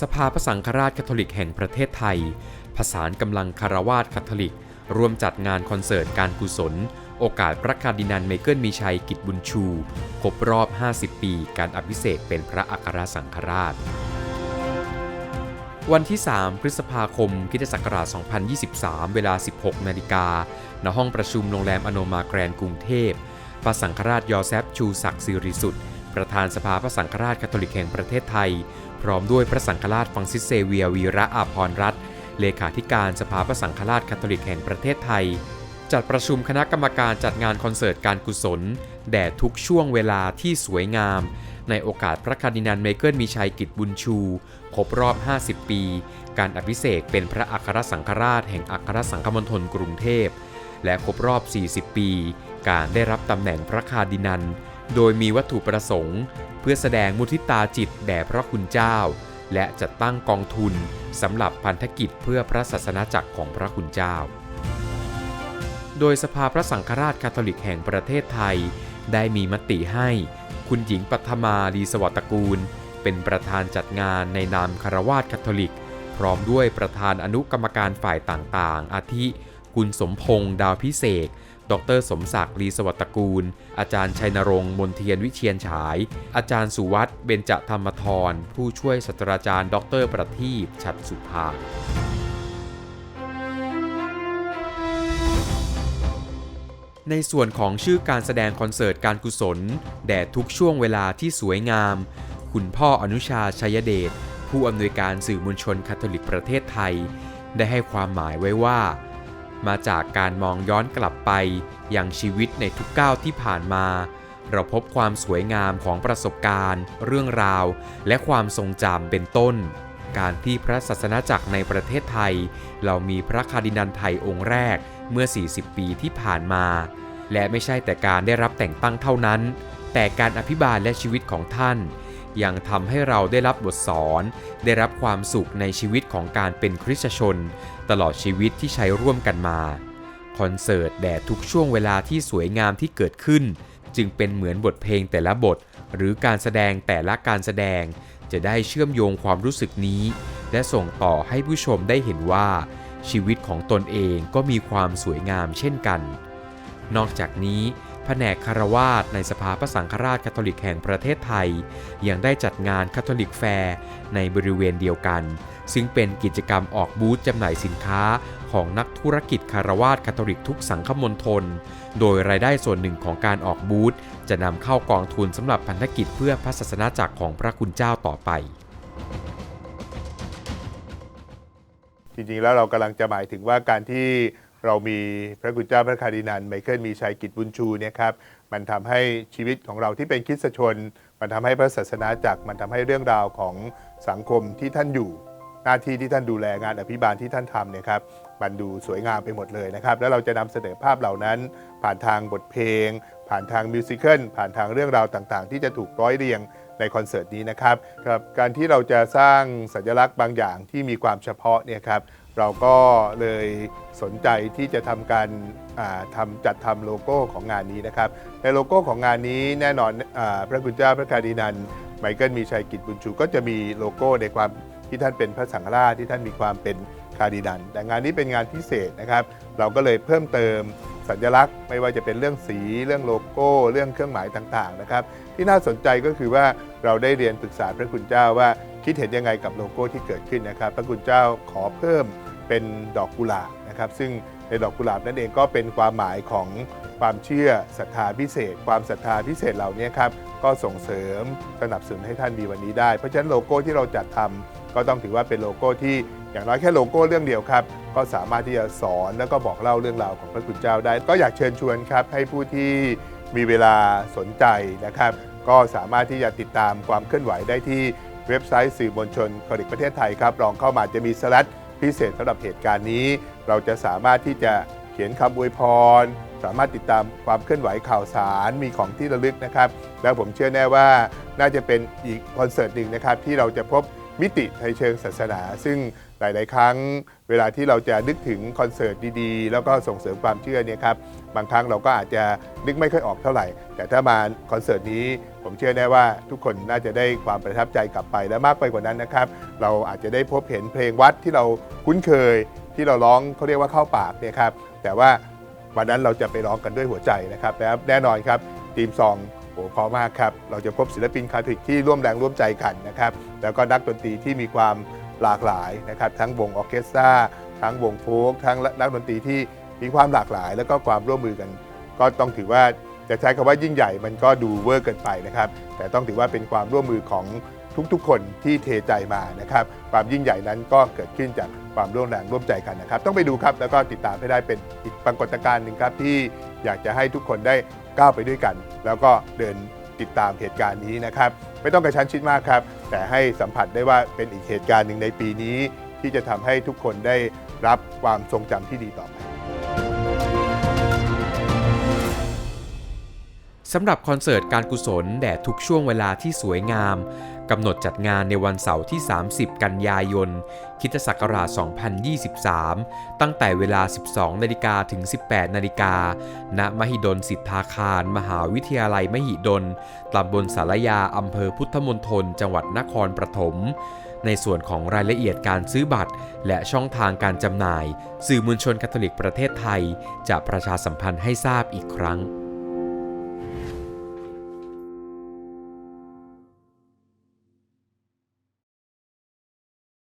สภาพระสังฆราชคาทอลิกแห่งประเทศไทย ผสานกำลังคารวาสคาทอลิก ร่วมจัดงานคอนเสิร์ตการกุศล โอกาสพระคาร์ดินันไมเคิลมีชัยกิจบุญชู ครบรอบ 50 ปีการอภิเษกเป็นพระอัครสังฆราช วันที่ 3 พฤษภาคมคิศักราช 2023 เวลา 16 นาฬิกาณห้องประชุมโรงแรมอโนมาแกรนกรุงเทพพระสังฆราชยอแซฟชูศักดิ์สิริสุทธิ์ ประธานสภาพระสังฆราชคาทอลิกแห่งประเทศไทย พร้อมด้วยพระสังฆราชฟังซิสเซเวียวีระอาภรรัตเลขาธิการสภาพระสังฆราชคาทอลิกแห่งประเทศไทย จัดประชุมคณะกรรมการจัดงานคอนเสิร์ตการกุศล แด่ทุกช่วงเวลาที่สวยงาม ในโอกาสพระคาร์ดินันไมเคิลมีชัยกิจบุญชู ครบรอบ 50 ปี การอภิเษกเป็นพระอัครสังฆราชแห่งอัครสังฆมณฑลกรุงเทพและครบรอบ 40 ปี การได้รับตำแหน่งพระคาร์ดินัน โดยมีวัตถุประสงค์ เพื่อแสดงมุทิตาจิตแด่พระคุณเจ้า และจัดตั้งกองทุนสำหรับพันธกิจเพื่อพระศาสนาจักรของพระคุณเจ้า โดยสภาพระสังฆราชคาทอลิกแห่งประเทศไทย ได้มีมติให้ คุณหญิงปัทมาลีสวัสตกูล เป็นประธานจัดงานในนามคารวาสคาทอลิก พร้อมด้วยประธานอนุกรรมการฝ่ายต่างๆ อาทิ คุณสมพงษ์ดาวพิเศษ ดรสมศักดิ์ลีสวัสตกูล อาจารย์ชัยนรงค์มนเทียนวิเชียนฉาย อาจารย์สุวัตเบญจธรรมทร ผู้ช่วยศาสตราจารย์ ดรประทีปฉัตรสุภาในส่วนของชื่อการแสดงคอนเสิร์ตการกุศล แด่ทุกช่วงเวลาที่สวยงาม คุณพ่ออนุชาชัยเดช ผู้อำนวยการสื่อมวลชนคาทอลิกประเทศไทย ได้ให้ความหมายไว้ว่า มาจากการมองย้อนกลับไปยังชีวิตในทุกก้าวที่ผ่านมา เราพบความสวยงามของประสบการณ์ เรื่องราว และความทรงจำเป็นต้น การที่พระศาสนาจักรในประเทศไทย เรามีพระคาร์ดินันไทยองค์แรกเมื่อ 40 ปีที่ผ่านมา และไม่ใช่แต่การได้รับแต่งตั้งเท่านั้น แต่การอภิบาลและชีวิตของท่าน ยังทำให้เราได้รับบทสอน ได้รับความสุขในชีวิตของการเป็นคริสตชน ตลอดชีวิตที่ใช้ร่วมกันมา คอนเสิร์ตแด่ทุกช่วงเวลาที่สวยงามที่เกิดขึ้น จึงเป็นเหมือนบทเพลงแต่ละบท หรือการแสดงแต่ละการแสดง จะได้เชื่อมโยงความรู้สึกนี้ และส่งต่อให้ผู้ชมได้เห็นว่า ชีวิตของตนเองก็มีความสวยงามเช่นกัน นอกจากนี้ แผนกคารวาสในสภาพระสังฆราชคาทอลิกแห่งประเทศไทย ยังได้จัดงานคาทอลิกแฟร์ในบริเวณเดียวกัน ซึ่งเป็นกิจกรรมออกบูธจำหน่ายสินค้าของนักธุรกิจคารวาสคาทอลิกทุกสังคมณฑลโดยรายได้ส่วนหนึ่งของการออกบูธจะนำเข้ากองทุนสำหรับพันธกิจเพื่อพระศาสนาจักรของพระคุณเจ้าต่อไป จริงๆแล้วเรากำลังจะหมายถึงว่าการที่ เรามีพระคุณเจ้าพระคารินันไมเคิลมีชัยกิจบุญชูเนี่ยครับมันทำให้ชีวิตของเราที่เป็นคริสตชน มันทำให้พระศาสนาจักรมันทำให้เรื่องราวของสังคมที่ท่านอยู่ หน้าที่ที่ท่านดูแลงานอภิบาลที่ท่านทำเนี่ยครับมันดูสวยงามไปหมดเลยนะครับ แล้วเราจะนำเสนอภาพเหล่านั้น ผ่านทางบทเพลง ผ่านทางมิวสิควลผ่านทางเรื่องราวต่างๆ ที่จะถูกร้อยเรียงในคอนเสิร์ตนี้นะครับครับ การที่เราจะสร้างสัญลักษณ์บางอย่างที่มีความเฉพาะเนี่ยครับ เราก็เลยสนใจที่จะทำการทำจัดทำโลโก้ของงานนี้นะครับ ในโลโก้ของงานนี้แน่นอนอพระคุณเจ้าพระคาร์ดินันไมเคิลมีชัยกิจบุญชู ก็จะมีโลโก้ในความที่ท่านเป็นพระสังฆราชที่ท่านมีความเป็นคาร์ดินันแต่งานนี้เป็นงานพิเศษนะครับ เราก็เลยเพิ่มเติมสัญลักษณ์ ไม่ว่าจะเป็นเรื่องสีเรื่องโลโก้ เรื่องเครื่องหมายต่างๆนะครับ ที่น่าสนใจก็คือว่า เราได้เรียนปรึกษาพระคุณเจ้าว่าคิดเห็นยังไงกับโลโก้ที่เกิดขึ้นนะครับ พระคุณเจ้าขอเพิ่มเป็นดอกกุหลาบนะครับ ซึ่งในดอกกุหลาบนั่นเองก็เป็นความหมายของความเชื่อศรัทธาพิเศษ ความศรัทธาพิเศษเหล่านี้ครับก็ส่งเสริมสนับสนุนให้ท่านมีวันนี้ได้ เพราะฉะนั้นโลโก้ที่เราจัดทำก็ต้องถือว่าเป็นโลโก้ที่อย่างน้อยแค่โลโก้เรื่องเดียวครับ ก็สามารถที่จะสอนแล้วก็บอกเล่าเรื่องราวของพระคุณเจ้าได้ ก็อยากเชิญชวนครับให้ผู้ที่มีเวลาสนใจนะครับ ก็สามารถที่จะติดตามความเคลื่อนไหวได้ที่เว็บไซต์สื่อมวลชนคอริกประเทศไทยครับลองเข้ามาจะมีสลัดพิเศษสำหรับเหตุการณ์นี้ เราจะสามารถที่จะเขียนคำอวยพร สามารถติดตามความเคลื่อนไหวข่าวสารมีของที่ระลึกนะครับ แล้วผมเชื่อแน่ว่าน่าจะเป็นอีกคอนเสิร์ตหนึ่งนะครับที่เราจะพบมิติในเชิงศาสนา ซึ่ง หลาย ๆ ครั้งเวลาที่เราจะนึกถึงคอนเสิร์ตดีๆ แล้วก็ส่งเสริมความเชื่อเนี่ยครับบางครั้งเราก็อาจจะนึกไม่ค่อยออกเท่าไหร่ แต่ถ้ามาคอนเสิร์ตนี้ ผมเชื่อแน่ว่าทุกคนน่าจะได้ความประทับใจกลับไปและมากไปกว่านั้นนะครับ เราอาจจะได้พบเห็นเพลงวัดที่เราคุ้นเคย ที่เราร้องเขาเรียกว่าเข้าปากเนี่ยครับแต่ว่าวันนั้นเราจะไปร้องกันด้วยหัวใจนะครับและแน่นอนครับทีมซองโอ้เพอมากครับเราจะพบศิลปินคาทริกที่ร่วมแรงร่วมใจกันนะครับแล้วก็นักดนตรีที่มีความ หลากหลายนะครับทั้งวงออเคสตราทั้งวงโฟกทั้งนักดนตรีที่มีความหลากหลาย แล้วก็ความร่วมมือกัน ก็ต้องถือว่าจะใช้คำว่ายิ่งใหญ่มันก็ดูเวอร์เกินไปนะครับแต่ต้องถือว่าเป็นความร่วมมือของทุกๆ คนที่เทใจมานะครับความยิ่งใหญ่นั้นก็เกิดขึ้นจากความร่วมแรงร่วมใจกันนะครับ ต้องไปดูครับแล้วก็ติดตามให้ได้เป็นอีกปรากฏการณ์หนึ่งครับที่อยากจะให้ทุกคนได้ก้าวไปด้วยกัน แล้วก็เดินติดตามเหตุการณ์นี้นะครับ ไม่ต้องกระชั้นชิดมากครับ แต่ให้สัมผัสได้ว่าเป็นอีกเหตุการณ์หนึ่งในปีนี้ ที่จะทำให้ทุกคนได้รับความทรงจำที่ดีต่อไป สำหรับคอนเสิร์ตการกุศลแด่ทุกช่วงเวลาที่สวยงาม กำหนดจัดงานในวันเสาร์ที่ 30 กันยายนคริสตศักราช 2023 ตั้งแต่เวลา 12 นาฬิกาถึง 18 นาฬิกา ณ มหิดลสิทธาคาร มหาวิทยาลัยมหิดล ตำบลสารยา อำเภอพุทธมณฑล จังหวัดนครปฐม ในส่วนของรายละเอียดการซื้อบัตร และช่องทางการจำหน่าย สื่อมวลชนคาทอลิกประเทศไทย จะประชาสัมพันธ์ให้ทราบอีกครั้ง